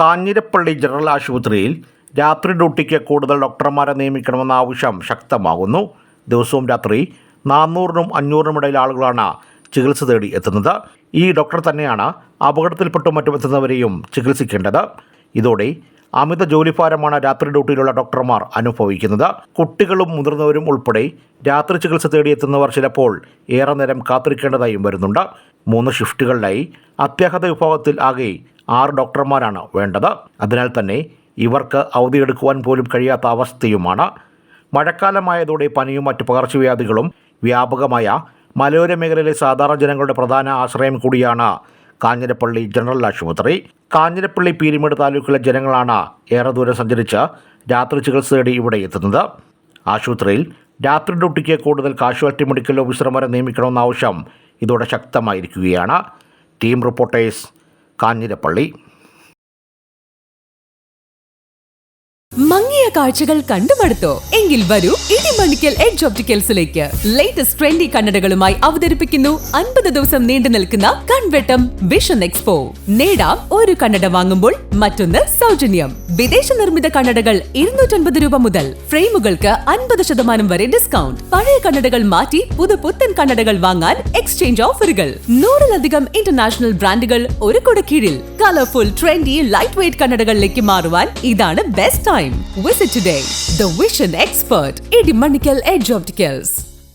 Kanjirappally general ആശുപത്രിയിൽ രാത്രി ഡ്യൂട്ടിക്ക് കൂടുതൽ ഡോക്ടർമാരെ നിയമിക്കണമെന്ന ആവശ്യം ശക്തമാകുന്നു. ദിവസവും രാത്രി നാനൂറിനും അഞ്ഞൂറിനും ഇടയിൽ ആളുകളാണ് ചികിത്സ തേടി എത്തുന്നത്. ഈ ഡോക്ടർ തന്നെയാണ് അപകടത്തിൽപ്പെട്ടും മറ്റും എത്തുന്നവരെയും ചികിത്സിക്കേണ്ടത്. ഇതോടെ അമിത ജോലിഭാരമാണ് രാത്രി ഡ്യൂട്ടിയിലുള്ള ഡോക്ടർമാർ അനുഭവിക്കുന്നത്. കുട്ടികളും മുതിർന്നവരും ഉൾപ്പെടെ രാത്രി ചികിത്സ തേടിയെത്തുന്നവർ ചിലപ്പോൾ ഏറെ നേരം കാത്തിരിക്കേണ്ടതായും വരുന്നുണ്ട്. മൂന്ന് ഷിഫ്റ്റുകളിലായി അത്യാഹത വിഭാഗത്തിൽ ആകെ ആറ് ഡോക്ടർമാരാണ് വേണ്ടത്. അതിനാൽ തന്നെ ഇവർക്ക് അവധിയെടുക്കുവാൻ പോലും കഴിയാത്ത അവസ്ഥയുമാണ്. മഴക്കാലമായതോടെ പനിയും മറ്റ് പകർച്ചവ്യാധികളും വ്യാപകമായ മലയോര മേഖലയിലെ സാധാരണ ജനങ്ങളുടെ പ്രധാന ആശ്രയം കൂടിയാണ് കാഞ്ഞിരപ്പള്ളി ജനറൽ ആശുപത്രി. കാഞ്ഞിരപ്പള്ളി പീരിമേട് താലൂക്കിലെ ജനങ്ങളാണ് ഏറെ ദൂരം സഞ്ചരിച്ച് രാത്രി ചികിത്സ തേടി ഇവിടെ എത്തുന്നത്. ആശുപത്രിയിൽ രാത്രി ഡ്യൂട്ടിക്ക് കൂടുതൽ കാഷ്വാലിറ്റി മെഡിക്കൽ ഓഫീസർമാരെ നിയമിക്കണമെന്ന ആവശ്യം ഇതോടെ ശക്തമായിരിക്കുകയാണ്. Team reporters Kanjirappally. മങ്ങിയ കാഴ്ചകൾ കണ്ടുമടുത്തോ? എങ്കിൽ വരൂ ഇടിമണിക്കൽ എഡ്ജ് ഓപ്റ്റിക്കൽസിലേക്ക് ലേറ്റസ്റ്റ് ട്രെൻഡി കണ്ണടകളുമായി അവതരിപ്പിക്കുന്നു അൻപത് ദിവസം നീണ്ടു നിൽക്കുന്ന കൺവെട്ടം വിഷൻ എക്സ്പോ നേടാം ഒരു കണ്ണട വാങ്ങുമ്പോൾ മറ്റൊന്ന് സൗജന്യം. വിദേശ നിർമ്മിത കണ്ണടകൾ ഇരുന്നൂറ്റൻപത് രൂപ മുതൽ ഫ്രെയിമുകൾക്ക് അൻപത് ശതമാനം വരെ ഡിസ്കൗണ്ട് പഴയ കണ്ണടകൾ മാറ്റി പുതുപുത്തൻ കണ്ണടകൾ വാങ്ങാൻ എക്സ്ചേഞ്ച് ഓഫറുകൾ നൂറിലധികം ഇന്റർനാഷണൽ ബ്രാൻഡുകൾ ഒരു കുട കീഴിൽ. കളർഫുൾ ട്രെൻഡി ലൈറ്റ് വെയ്റ്റ് കണ്ണടകളിലേക്ക് മാറുവാൻ ഇതാണ് best time visit today the vision expert Idimanikkal edge opticals